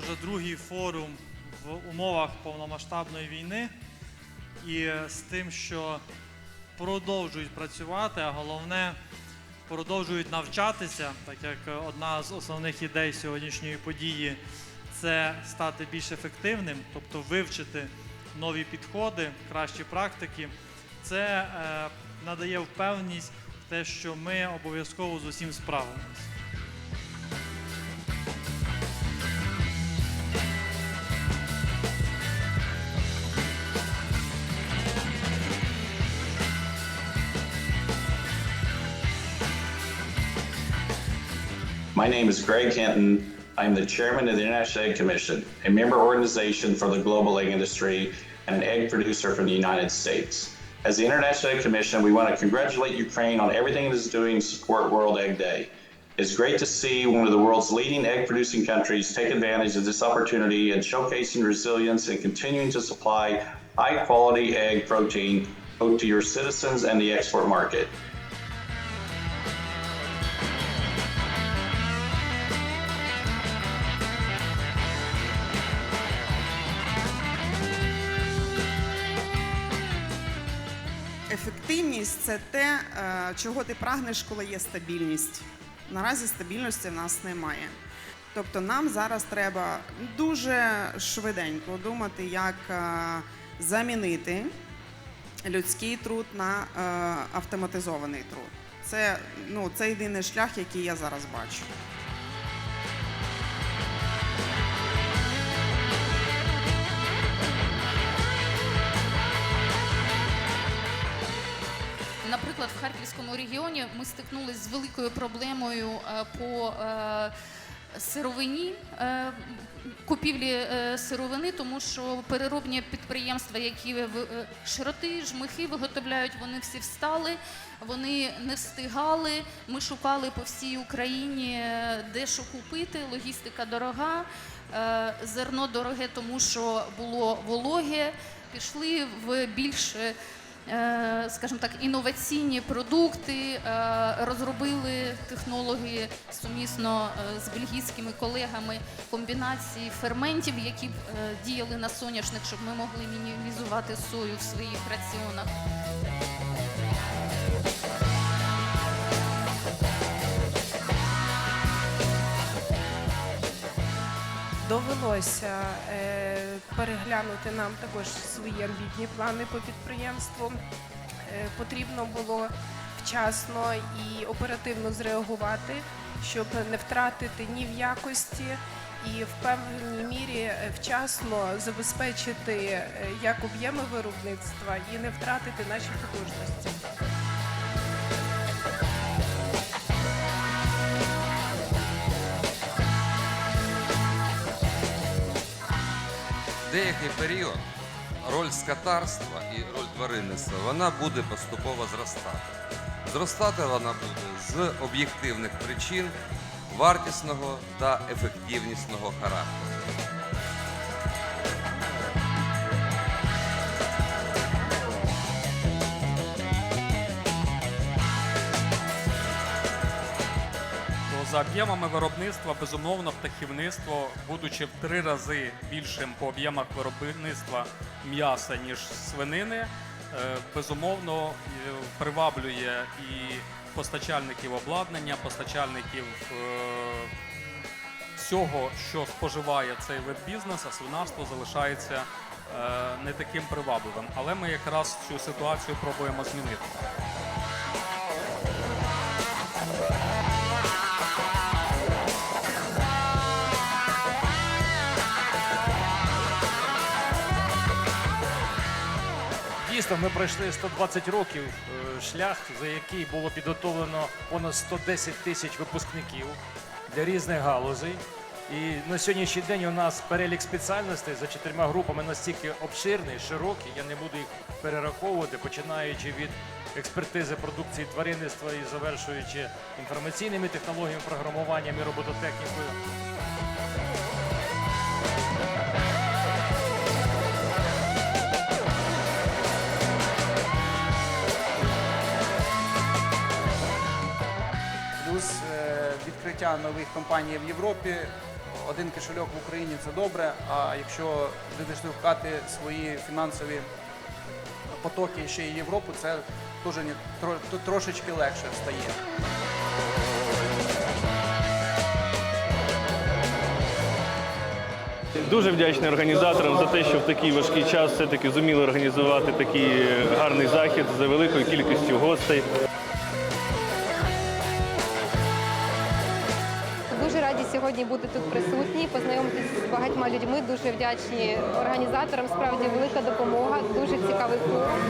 вже другий форум в умовах повномасштабної війни і з тим, що продовжують працювати, а головне продовжують навчатися, так як одна з основних ідей сьогоднішньої події це стати більш ефективним, тобто вивчити нові підходи, кращі практики. Це е, надає впевненість в те, що ми обов'язково з усім справимось. My name is Greg Hinton. I'm the chairman of the International Egg Commission, a member organization for the global egg industry and an egg producer from the United States. As the International Egg Commission, we want to congratulate Ukraine on everything it is doing to support World Egg Day. It's great to see one of the world's leading egg producing countries take advantage of this opportunity and showcasing resilience and continuing to supply high quality egg protein both to your citizens and the export market. Ефективність це те, е, чого ти прагнеш, коли є стабільність. Наразі стабільності в нас немає. Тобто нам зараз треба дуже швиденько думати, як е, замінити людський труд на е, автоматизований труд. Це, ну, це єдиний шлях, який я зараз бачу. Харківському регіоні ми стикнулися з великою проблемою е, по е, сировині, е, купівлі сировини, тому що переробні підприємства, які в- широти, жмихи виготовляють, вони всі встали, вони не встигали. Ми шукали по всій Україні, де що купити. Логістика дорога, зерно дороге, тому що було вологе. Пішли в більш скажімо так, інноваційні продукти, е, розробили технології сумісно е, з бельгійськими колегами комбінації ферментів, які б е, діяли на соняшник, щоб ми могли мінімізувати сою в своїх раціонах. Довелося е, переглянути нам також свої амбітні плани по підприємству. Е, потрібно було вчасно і оперативно зреагувати, щоб не втратити ні в якості і в певній мірі е, вчасно забезпечити як об'єми виробництва і не втратити наші потужності. Деякий період роль скотарства і роль тваринництва вона буде поступово зростати. Зростати вона буде з об'єктивних причин вартісного та ефективнісного характеру. За об'ємами виробництва, безумовно, птахівництво, будучи в три рази більшим по об'ємах виробництва м'яса, ніж свинини, е, безумовно е, приваблює і постачальників обладнання, постачальників е, всього, що споживає цей вид бізнесу, свинарство залишається не таким привабливим. Але ми якраз цю ситуацію пробуємо змінити. Дійсно, ми пройшли 120 років е, шлях, за який було підготовлено понад 110 тисяч випускників для різних галузей. І на сьогоднішній день у нас перелік спеціальностей за чотирма групами настільки обширний, широкий. Я не буду їх перераховувати, починаючи від експертизи продукції тваринництва і завершуючи інформаційними технологіями, програмуванням і робототехнікою. Відкриття нових компаній в Європі один кошельок в Україні це добре, а якщо диверсифікувати свої фінансові потоки ще й Європу, це дуже трошечки легше стає. Дуже вдячний організаторам за те, що в такий важкий час все-таки зуміли організувати такий гарний захід за великою кількістю гостей. Сьогодні бути тут присутні, познайомитися з багатьма людьми. Дуже вдячні організаторам. Справді велика допомога, дуже цікавий форум.